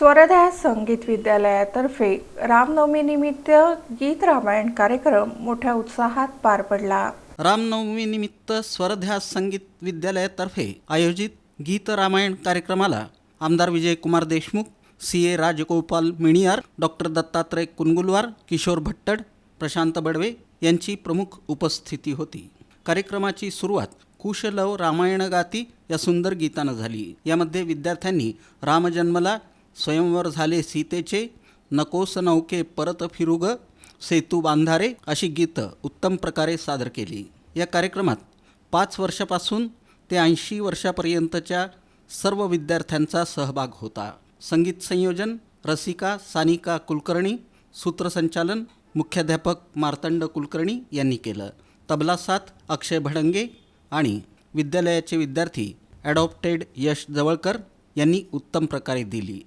स्वरदा संगीत विद्यालयातर्फे रामनवमीनिमित्त गीत रामायण कार्यक्रम मोठ्या उत्साहात पार पडला. रामनवमीनिमित्त स्वरध्यास संगीत विद्यालयातर्फे आयोजित गीत रामायण कार्यक्रमाला आमदार Vijaykumar Deshmukh C A Rajgopal Miniyar doctor Dattatray Kungulwar Kishor Bhattad Prashant Badve यांची प्रमुख उपस्थिती होती. कार्यक्रमाची सुरुवात कुशलव रामायण गाती या सुंदर गीतानं झाली. यामध्ये विद्यार्थ्यांनी रामजन्मला स्वयंवर झाले सीतेचे नकोस नौके परत फिरुग सेतू बांधारे अशी गीतं उत्तम प्रकारे सादर केली. या कार्यक्रमात पाच वर्षापासून ते ऐंशी वर्षापर्यंतच्या सर्व विद्यार्थ्यांचा सहभाग होता. संगीत संयोजन रसिका सानिका कुलकर्णी सूत्रसंचालन मुख्याध्यापक मार्तंड कुलकर्णी यांनी केलं. तबला साथ अक्षय भडंगे आणि विद्यालयाचे विद्यार्थी ॲडॉप्टेड यश जवळकर यांनी उत्तम प्रकारे दिली.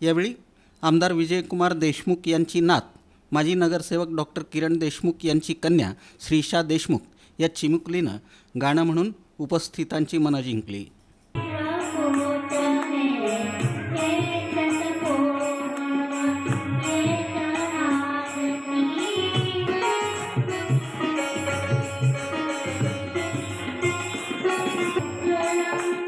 यावेळी आमदार विजयकुमार देशमुख यांची नात माजी नगरसेवक डॉक्टर किरण देशमुख यांची कन्या श्रीशा देशमुख या चिमुकलीनं गाणं म्हणून उपस्थितांची मनं जिंकली. रणं